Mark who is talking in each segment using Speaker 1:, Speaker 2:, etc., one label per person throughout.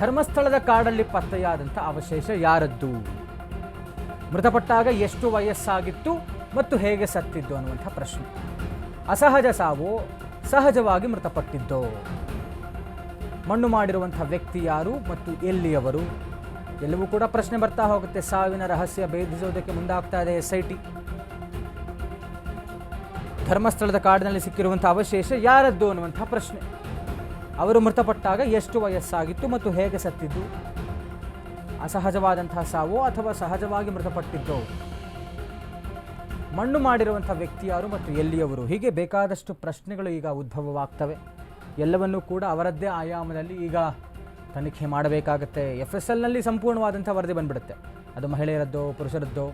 Speaker 1: ಧರ್ಮಸ್ಥಳದ ಕಾಡಲ್ಲಿ ಪತ್ತೆಯಾದಂಥ ಅವಶೇಷ ಯಾರದ್ದು? ಮೃತಪಟ್ಟಾಗ ಎಷ್ಟು ವಯಸ್ಸಾಗಿತ್ತು ಮತ್ತು ಹೇಗೆ ಸತ್ತಿದ್ದು ಅನ್ನುವಂಥ ಪ್ರಶ್ನೆ. ಅಸಹಜ ಸಾವು, ಸಹಜವಾಗಿ ಮೃತಪಟ್ಟಿದ್ದೋ? ಮಣ್ಣು ಮಾಡಿರುವಂಥ ವ್ಯಕ್ತಿ ಯಾರು ಮತ್ತು ಎಲ್ಲಿಯವರು? ಎಲ್ಲವೂ ಕೂಡ ಪ್ರಶ್ನೆ ಬರ್ತಾ ಹೋಗುತ್ತೆ. ಸಾವಿನ ರಹಸ್ಯ ಭೇದಿಸೋದಕ್ಕೆ ಮುಂದಾಗ್ತಾ ಇದೆ ಎಸ್ ಐ ಟಿ ಧರ್ಮಸ್ಥಳದ ಕಾಡಿನಲ್ಲಿ ಸಿಕ್ಕಿರುವಂಥ ಅವಶೇಷ ಯಾರದ್ದು ಅನ್ನುವಂಥ ಪ್ರಶ್ನೆ. ಅವರು ಮೃತಪಟ್ಟಾಗ ಎಷ್ಟು ವಯಸ್ಸಾಗಿತ್ತು ಮತ್ತು ಹೇಗೆ ಸತ್ತಿದ್ದು? ಅಸಹಜವಾದಂತಹ ಸಾವು ಅಥವಾ ಸಹಜವಾಗಿ ಮೃತಪಟ್ಟಿದ್ದೋ? ಮಣ್ಣು ಮಾಡಿರುವಂಥ ವ್ಯಕ್ತಿ ಯಾರು ಮತ್ತು ಎಲ್ಲಿಯವರು? ಹೀಗೆ ಬೇಕಾದಷ್ಟು ಪ್ರಶ್ನೆಗಳು ಈಗ ಉದ್ಭವವಾಗ್ತವೆ. ಎಲ್ಲವನ್ನೂ ಕೂಡ ಅವರದ್ದೇ ಆಯಾಮದಲ್ಲಿ ಈಗ ತನಿಖೆ ಮಾಡಬೇಕಾಗತ್ತೆ. ಎಫ್ ಎಸ್ ಎಲ್ನಲ್ಲಿ ಸಂಪೂರ್ಣವಾದಂಥ ವರದಿ ಬಂದ್ಬಿಡುತ್ತೆ. ಅದು ಮಹಿಳೆಯರದ್ದೋ, ಪುರುಷರದ್ದೋ?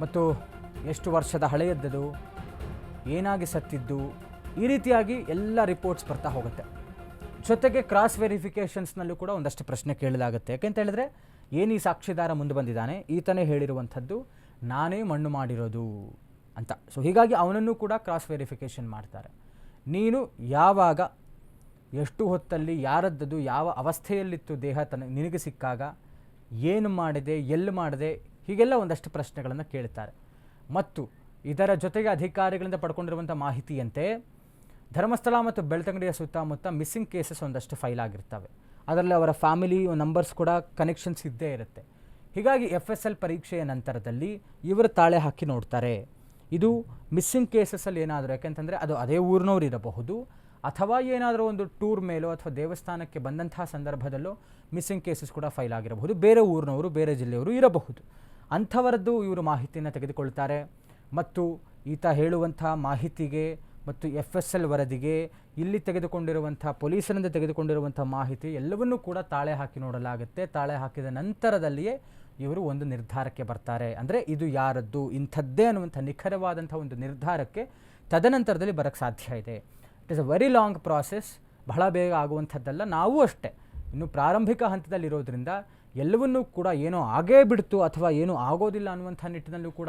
Speaker 1: ಮತ್ತು ಎಷ್ಟು ವರ್ಷದ ಹಳೆಯದ್ದದು? ಏನಾಗಿ ಸತ್ತಿದ್ದು? ಈ ರೀತಿಯಾಗಿ ಎಲ್ಲ ರಿಪೋರ್ಟ್ಸ್ ಬರ್ತಾ ಹೋಗುತ್ತೆ. ಜೊತೆಗೆ ಕ್ರಾಸ್ ವೆರಿಫಿಕೇಷನ್ಸ್ನಲ್ಲೂ ಕೂಡ ಒಂದಷ್ಟು ಪ್ರಶ್ನೆ ಕೇಳಲಾಗುತ್ತೆ. ಯಾಕೆಂತ ಹೇಳಿದ್ರೆ, ಏನು ಈ ಸಾಕ್ಷಿದಾರ ಮುಂದೆ ಬಂದಿದ್ದಾನೆ? ಈತನೇ ಹೇಳಿರುವಂಥದ್ದು, ನಾನೇ ಮಣ್ಣು ಮಾಡಿರೋದು ಅಂತ. ಸೊ ಹೀಗಾಗಿ ಅವನನ್ನು ಕೂಡ ಕ್ರಾಸ್ ವೆರಿಫಿಕೇಷನ್ ಮಾಡ್ತಾರೆ. ನೀನು ಯಾವಾಗ, ಎಷ್ಟು ಹೊತ್ತಲ್ಲಿ, ಯಾರದ್ದದು, ಯಾವ ಅವಸ್ಥೆಯಲ್ಲಿತ್ತು ದೇಹ ತನ್ನ, ನಿನಗೆ ಸಿಕ್ಕಾಗ, ಏನು ಮಾಡಿದೆ, ಎಲ್ಲಿ ಮಾಡಿದೆ, ಹೀಗೆಲ್ಲ ಒಂದಷ್ಟು ಪ್ರಶ್ನೆಗಳನ್ನು ಕೇಳ್ತಾರೆ. ಮತ್ತು ಇದರ ಜೊತೆಗೆ ಅಧಿಕಾರಿಗಳಿಂದ ಪಡ್ಕೊಂಡಿರುವಂಥ ಮಾಹಿತಿಯಂತೆ ಧರ್ಮಸ್ಥಳ ಮತ್ತು ಬೆಳ್ತಂಗಡಿಯ ಸುತ್ತಮುತ್ತ ಮಿಸ್ಸಿಂಗ್ ಕೇಸಸ್ ಒಂದಷ್ಟು ಫೈಲ್ ಆಗಿರ್ತವೆ. ಅದರಲ್ಲಿ ಅವರ ಫ್ಯಾಮಿಲಿ ನಂಬರ್ಸ್ ಕೂಡ ಕನೆಕ್ಷನ್ಸ್ ಇದ್ದೇ ಇರುತ್ತೆ. ಹೀಗಾಗಿ ಎಫ್ ಎಸ್ ಎಲ್ ಪರೀಕ್ಷೆಯ ನಂತರದಲ್ಲಿ ಇವರು ತಾಳೆ ಹಾಕಿ ನೋಡ್ತಾರೆ. ಇದು ಮಿಸ್ಸಿಂಗ್ ಕೇಸಸ್ಸಲ್ಲಿ ಏನಾದರೂ, ಯಾಕೆಂತಂದರೆ ಅದು ಅದೇ ಊರಿನವ್ರು ಇರಬಹುದು, ಅಥವಾ ಏನಾದರೂ ಒಂದು ಟೂರ್ ಮೇಲೋ ಅಥವಾ ದೇವಸ್ಥಾನಕ್ಕೆ ಬಂದಂತಹ ಸಂದರ್ಭದಲ್ಲೋ ಮಿಸ್ಸಿಂಗ್ ಕೇಸಸ್ ಕೂಡ ಫೈಲ್ ಆಗಿರಬಹುದು. ಬೇರೆ ಊರಿನವರು, ಬೇರೆ ಜಿಲ್ಲೆಯವರು ಇರಬಹುದು. ಅಂಥವರದ್ದು ಇವರು ಮಾಹಿತಿಯನ್ನು ತೆಗೆದುಕೊಳ್ತಾರೆ. ಮತ್ತು ಈತ ಹೇಳುವಂಥ ಮಾಹಿತಿಗೆ ಮತ್ತು ಎಫ್ ಎಸ್ ಎಲ್ ವರದಿಗೆ ಇಲ್ಲಿ ತೆಗೆದುಕೊಂಡಿರುವಂಥ ಪೊಲೀಸರಿಂದ ತೆಗೆದುಕೊಂಡಿರುವಂಥ ಮಾಹಿತಿ ಎಲ್ಲವನ್ನೂ ಕೂಡ ತಾಳೆ ಹಾಕಿ ನೋಡಲಾಗುತ್ತೆ. ತಾಳೆ ಹಾಕಿದ ನಂತರದಲ್ಲಿಯೇ ಇವರು ಒಂದು ನಿರ್ಧಾರಕ್ಕೆ ಬರ್ತಾರೆ. ಅಂದರೆ ಇದು ಯಾರದ್ದು, ಇಂಥದ್ದೇ ಅನ್ನುವಂಥ ನಿಖರವಾದಂಥ ಒಂದು ನಿರ್ಧಾರಕ್ಕೆ ತದನಂತರದಲ್ಲಿ ಬರೋಕ್ಕೆ ಸಾಧ್ಯ ಇದೆ. It is a very long process ಬಹಳ ಬೇಗ ಆಗುವಂಥದ್ದಲ್ಲ. ನಾವು ಅಷ್ಟೇ. ಇನ್ನು ಪ್ರಾರಂಭಿಕ ಹಂತದಲ್ಲಿರೋದ್ರಿಂದ ಎಲ್ಲವನ್ನೂ ಕೂಡ ಏನೋ ಆಗೇ ಬಿಡ್ತು ಅಥವಾ ಏನೂ ಆಗೋದಿಲ್ಲ ಅನ್ನುವಂಥ ನಿಟ್ಟಿನಲ್ಲೂ ಕೂಡ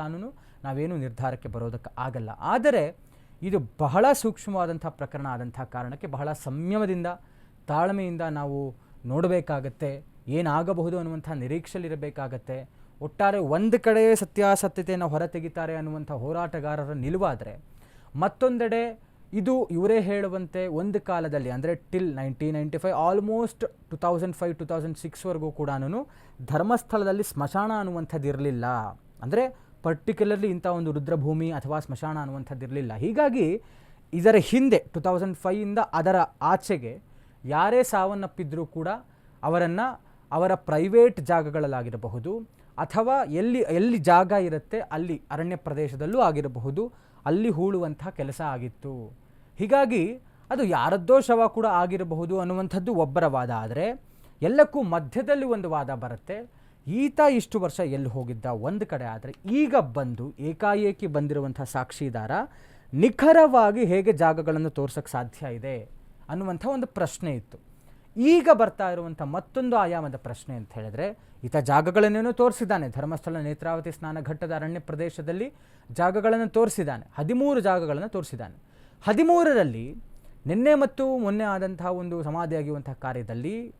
Speaker 1: ನಾವೇನು ನಿರ್ಧಾರಕ್ಕೆ ಬರೋದಕ್ಕೆ ಆಗಲ್ಲ. ಆದರೆ ಇದು ಬಹಳ ಸೂಕ್ಷ್ಮವಾದಂಥ ಪ್ರಕರಣ ಆದಂಥ ಕಾರಣಕ್ಕೆ ಬಹಳ ಸಂಯಮದಿಂದ, ತಾಳ್ಮೆಯಿಂದ ನಾವು ನೋಡಬೇಕಾಗತ್ತೆ, ಏನಾಗಬಹುದು ಅನ್ನುವಂಥ ನಿರೀಕ್ಷೆಯಲ್ಲಿರಬೇಕಾಗತ್ತೆ. ಒಟ್ಟಾರೆ ಒಂದು ಕಡೆ ಸತ್ಯಾಸತ್ಯತೆಯನ್ನು ಹೊರತೆಗಿತಾರೆ ಅನ್ನುವಂಥ ಹೋರಾಟಗಾರರ ನಿಲುವಾದರೆ, ಮತ್ತೊಂದೆಡೆ ಇದು ಇವರೇ ಹೇಳುವಂತೆ ಒಂದು ಕಾಲದಲ್ಲಿ, ಅಂದರೆ till nineteen ninety five, almost two thousand five, two thousand ಸಿಕ್ಸ್ವರೆಗೂ ಕೂಡ ಧರ್ಮಸ್ಥಳದಲ್ಲಿ ಸ್ಮಶಾನ ಅನ್ನುವಂಥದ್ದು ಇರಲಿಲ್ಲ ಅಂದರೆ ಪರ್ಟಿಕ್ಯುಲರ್ಲಿ ಇಂಥ ಒಂದು ರುದ್ರಭೂಮಿ ಅಥವಾ ಸ್ಮಶಾನ ಅನ್ನುವಂಥದ್ದು ಇರಲಿಲ್ಲ ಹೀಗಾಗಿ ಇದರ ಹಿಂದೆ ಟು ತೌಸಂಡ್ ಫೈಯಿಂದ ಅದರ ಆಚೆಗೆ ಯಾರೇ ಸಾವನ್ನಪ್ಪಿದ್ರೂ ಕೂಡ ಅವರನ್ನು ಅವರ ಪ್ರೈವೇಟ್ ಜಾಗಗಳಲ್ಲಾಗಿರಬಹುದು ಅಥವಾ ಎಲ್ಲಿ ಎಲ್ಲಿ ಜಾಗ ಇರುತ್ತೆ ಅಲ್ಲಿ ಅರಣ್ಯ ಪ್ರದೇಶದಲ್ಲೂ ಆಗಿರಬಹುದು, ಅಲ್ಲಿ ಹೂಳುವಂಥ ಕೆಲಸ ಆಗಿತ್ತು. ಹೀಗಾಗಿ ಅದು ಯಾರದ್ದೋ ಶವ ಕೂಡ ಆಗಿರಬಹುದು ಅನ್ನುವಂಥದ್ದು ಒಬ್ಬರ ವಾದ. ಆದರೆ ಎಲ್ಲಕ್ಕೂ ಮಧ್ಯದಲ್ಲಿ ಒಂದು ವಾದ ಬರುತ್ತೆ. ಈತ ಇಷ್ಟು ವರ್ಷ ಎಲ್ಲಿ ಹೋಗಿದ್ದ? ಒಂದು ಕಡೆ ಆದರೆ ಈಗ ಬಂದು ಏಕಾಏಕಿ ಬಂದಿರುವಂಥ ಸಾಕ್ಷಿದಾರ ನಿಖರವಾಗಿ ಹೇಗೆ ಜಾಗಗಳನ್ನು ತೋರ್ಸೋಕ್ಕೆ ಸಾಧ್ಯ ಇದೆ ಅನ್ನುವಂಥ ಒಂದು ಪ್ರಶ್ನೆ ಇತ್ತು. ಈಗ ಬರ್ತಾ ಇರುವಂಥ ಮತ್ತೊಂದು ಆಯಾಮದ ಪ್ರಶ್ನೆ ಅಂತ ಹೇಳಿದ್ರೆ, ಈತ ಜಾಗಗಳನ್ನೇನೋ ತೋರಿಸಿದ್ದಾನೆ. ಧರ್ಮಸ್ಥಳ ನೇತ್ರಾವತಿ ಸ್ನಾನ ಘಟ್ಟದ ಅರಣ್ಯ ಪ್ರದೇಶದಲ್ಲಿ ಜಾಗಗಳನ್ನು ತೋರಿಸಿದ್ದಾನೆ. ಹದಿಮೂರು ಜಾಗಗಳನ್ನು ತೋರಿಸಿದ್ದಾನೆ. ಹದಿಮೂರರಲ್ಲಿ ನಿನ್ನೆ ಮತ್ತು ಮೊನ್ನೆ ಆದಂತಹ ಒಂದು ಸಮಾಧಿಯಾಗಿರುವಂತಹ ಕಾರ್ಯದಲ್ಲಿ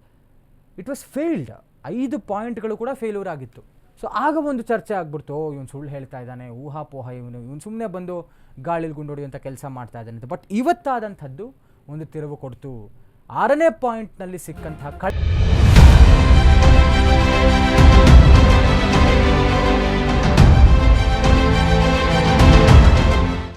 Speaker 1: ಇಟ್ ವಾಸ್ ಫೇಲ್ಡ್ ಐದು ಪಾಯಿಂಟ್ಗಳು ಕೂಡ ಫೇಲ್ಯೂರ್ ಆಗಿತ್ತು. ಸೊ ಆಗ ಒಂದು ಚರ್ಚೆ ಆಗ್ಬಿಡ್ತು, ಓ, ಇವನು ಸುಳ್ಳು ಹೇಳ್ತಾ ಇದ್ದಾನೆ, ಊಹಾಪೋಹ, ಇವನು ಇವನು ಸುಮ್ಮನೆ ಬಂದು ಗಾಳಿಲಿ ಗುಂಡೊಡೆಯುವಂಥ ಕೆಲಸ ಮಾಡ್ತಾ ಇದ್ದಾನೆ ಅಂತ. ಬಟ್ ಇವತ್ತಾದಂಥದ್ದು ಒಂದು ತಿರುವು ಕೊಡ್ತು. ಆರನೇ ಪಾಯಿಂಟ್ನಲ್ಲಿ ಸಿಕ್ಕಂತಹ ಕಳ್